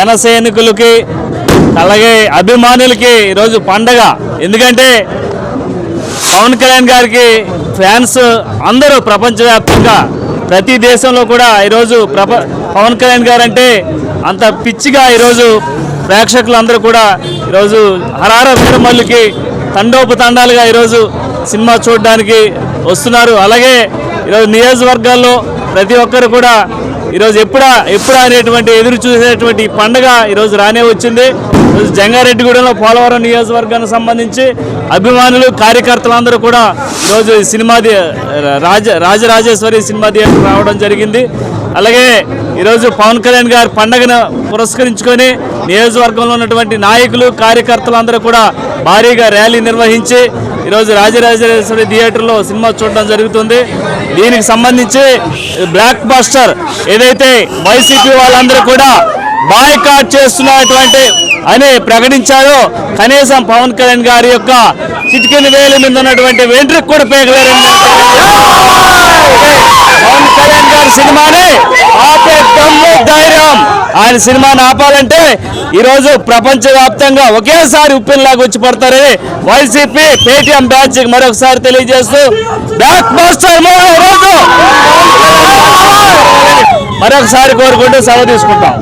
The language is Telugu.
జన సైనికులకి అలాగే అభిమానులకి ఈరోజు పండగ. ఎందుకంటే పవన్ కళ్యాణ్ గారికి ఫ్యాన్స్ అందరూ ప్రపంచవ్యాప్తంగా ప్రతి దేశంలో కూడా ఈరోజు ప్రప పవన్ కళ్యాణ్ గారు అంటే అంత పిచ్చిగా ఈరోజు ప్రేక్షకులందరూ కూడా ఈరోజు హరార వీరమల్లికి తండోపతండాలుగా ఈరోజు సినిమా చూడడానికి వస్తున్నారు. అలాగే ఈరోజు నియోజకవర్గాల్లో ప్రతి ఒక్కరు కూడా ఈరోజు ఎప్పుడా ఎప్పుడా అనేటువంటి ఎదురు చూసేటువంటి పండుగ ఈరోజు రానే వచ్చింది. ఈరోజు జంగారెడ్డిగూడెంలో పోలవరం నియోజకవర్గానికి సంబంధించి అభిమానులు కార్యకర్తలందరూ కూడా ఈరోజు cinema Raja Rajarajeshwari cinema theatre రావడం జరిగింది. అలాగే ఈరోజు పవన్ కళ్యాణ్ గారి పండగను పురస్కరించుకొని నియోజకవర్గంలో ఉన్నటువంటి నాయకులు కార్యకర్తలందరూ కూడా భారీగా ర్యాలీ నిర్వహించి ఈరోజు రాజరాజేశ్వరి థియేటర్లో సినిమా చూడడం జరుగుతుంది. దీనికి సంబంధించి బ్లాక్ బాస్టర్ ఏదైతే వైసీపీ వాళ్ళందరూ కూడా బాయ్కాట్ చేస్తున్నటువంటి అని ప్రకటించారో కనీసం పవన్ కళ్యాణ్ గారి యొక్క చిటికెన్ వేలి మీద ఉన్నటువంటి వెంట్రుకు కూడా పేగలేరు పవన్ కళ్యాణ్ గారి సినిమాని ఆపే దమ్ము ధైర్యం. ఆయన సినిమాని ఆపాలంటే ఈరోజు ప్రపంచవ్యాప్తంగా ఒకేసారి ఉప్పినలాగా వచ్చి పడతారని వైసీపీ పేటీఎం బ్యాచ్ మరొకసారి తెలియజేస్తూ బ్యాక్ మాస్టర్ మరొకసారి కోరుకుంటూ సెలవు తీసుకుంటాం.